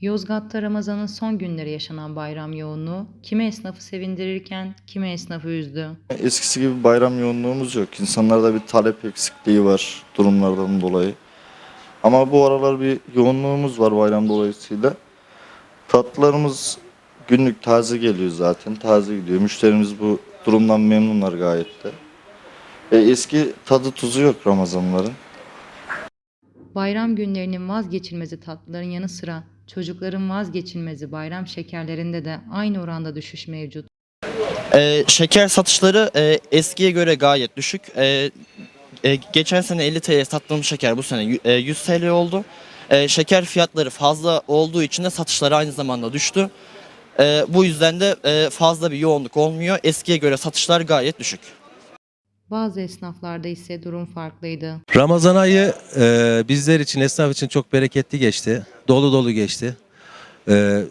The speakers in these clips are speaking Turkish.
Yozgat'ta Ramazan'ın son günleri yaşanan bayram yoğunluğu kimi esnafı sevindirirken kimi esnafı üzdü. Eskisi gibi bayram yoğunluğumuz yok. İnsanlarda bir talep eksikliği var durumlardan dolayı. Ama bu aralar bir yoğunluğumuz var bayram dolayısıyla. Tatlılarımız günlük taze geliyor zaten. Taze gidiyor. Müşterimiz bu durumdan memnunlar gayet de. E, eski tadı tuzu yok Ramazanların. Bayram günlerinin vazgeçilmezi tatlıların yanı sıra çocukların vazgeçilmezi bayram şekerlerinde de aynı oranda düşüş mevcut. Ee, şeker satışları e, eskiye göre gayet düşük. Ee, e, geçen sene 50 TL sattığımız şeker bu sene yü- e, 100 TL oldu. Ee, şeker fiyatları fazla olduğu için de satışları aynı zamanda düştü. Ee, bu yüzden de e, fazla bir yoğunluk olmuyor. Eskiye göre satışlar gayet düşük. Bazı esnaflarda ise durum farklıydı. Ramazan ayı e, bizler için, esnaf için çok bereketli geçti. Dolu dolu geçti. E,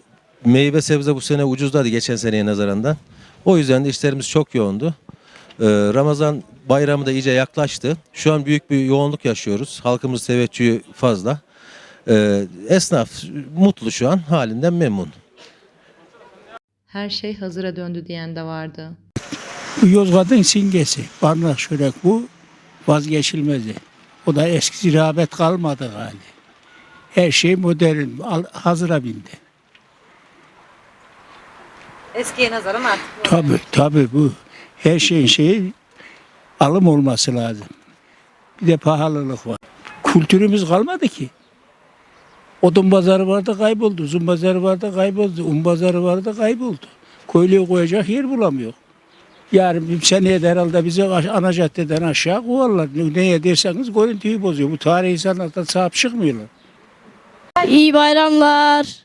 meyve sebze bu sene ucuzladı geçen seneye nazarandan. O yüzden de işlerimiz çok yoğundu. E, Ramazan bayramı da iyice yaklaştı. Şu an büyük bir yoğunluk yaşıyoruz. Halkımız teveccühü fazla. E, esnaf mutlu şu an, halinden memnun. Her şey hazıra döndü diyen de vardı. Bu Yozgat'ın simgesi. Barnak çörek bu vazgeçilmezi. O da eski rağbet kalmadı hali. Her şey modern, hazıra bindi. Eskiye nazaran artık Tabii tabii bu her şeyin şeyi alım olması lazım. Bir de pahalılık var. Kültürümüz kalmadı ki. Odun pazarı vardı kayboldu. Uzun pazarı vardı kayboldu. Un pazarı vardı kayboldu. Köylüye koyacak yer bulamıyor. Yarın bir seneye de herhalde bizi ana caddeden aşağı kovarlar. Ne- Neye derseniz görüntüyü bozuyor. Bu tarihi sanattan sahip çıkmıyorlar. İyi bayramlar.